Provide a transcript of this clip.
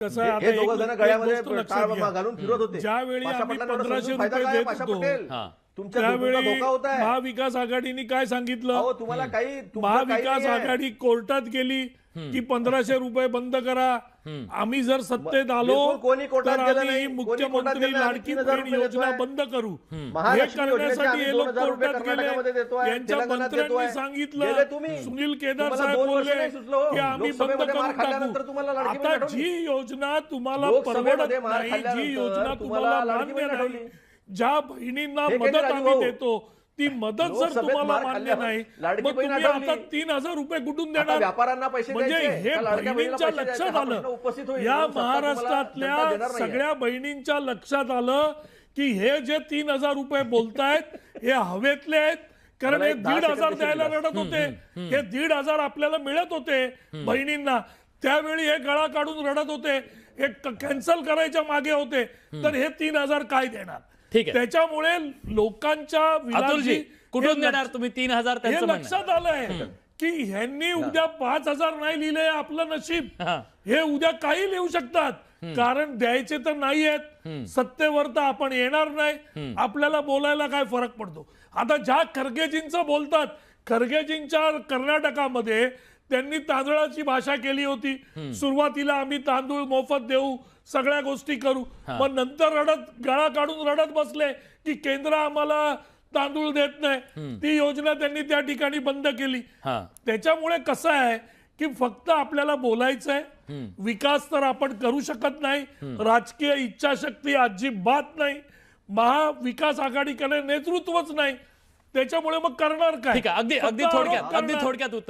कसं आहे, हे- आता एक- दोघं जण एक गळ्यामध्ये गोष्ट लक्षात टाळ घ्या. घालून फिरत होते ज्यावेळी आम्ही पंधराशे रुपये देत होतो. हा. महाविकास आघाडीने काय सांगितलं अहो तुम्हाला काही तुमचं काही महाविकास. आघाडी कोर्टात गेली की पंधराशे रुपये बंद करा आम्ही जर सत्तेत आलो कोणी कोर्टात मुख्यमंत्री. लाडकी योजना. बंद करू हे करण्यासाठी हे लोक कोर्टात गेले देतोय, यांच्या मंत्र्यांनी. सांगितलं गेले तुम्ही. सुनील केदार साहेब बोलले. की आम्ही बंद करून टाकू लाडकी आता जी योजना तुम्हाला परवडत नाही जी योजना तुम्हाला मान्य नाही. ज्या बहिणींना मदत आम्ही. देतो ती मदत जर तुम्हाला मान्य नाही मग तुम्ही. आता तीन हजार रुपये कुठून देणार? व्यापाऱ्यांना पैसे म्हणजे हे बहिणींच्या? लक्षात हा आलं. या महाराष्ट्रातल्या. सगळ्या बहिणींच्या लक्षात आलं की हे जे तीन हजार रुपये बोलतायत हे हवेतले आहेत. कारण हे दीड हजार द्यायला. रडत होते. हे दीड हजार आपल्याला मिळत होते बहिणींना. त्यावेळी हे गळा काढून रडत होते. हे कॅन्सल करायच्या मागे होते. तर हे तीन हजार काय देणार? ठीक आहे. त्याच्यामुळे लोकांच्या विलासी- कुठून देणार तुम्ही तीन हजार हे लक्षात आलंय की ह्यांनी उद्या पाच हजार नाही लिहिले आपलं नशीब. हा. हे उद्या काही लिहू शकतात. कारण द्यायचे तर नाही आहेत. सत्तेवर तर आपण येणार नाही. आपल्याला बोलायला काय फरक पडतो? आता ज्या खरगेजींचं बोलतात खरगेजींच्या कर्नाटकामध्ये त्यांनी तांदळाची भाषा केली होती. सुरुवातीला आम्ही तांदूळ मोफत देऊ सगळ्या गोष्टी करू. मग नंतर रडत गळा काढून रडत बसले की केंद्र आम्हाला तांदूळ देत नाही. ती योजना त्यांनी त्या ठिकाणी बंद केली. त्याच्यामुळे कसं आहे की फक्त आपल्याला बोलायचंय विकास तर आपण करू शकत नाही राजकीय इच्छाशक्ती अजिबात नाही महाविकास आघाडीकडे नेतृत्वच नाही. त्याच्यामुळे मग करणार काय? अगदी अगदी थोडक्यात अगदी. थोडक्यात उत्तर.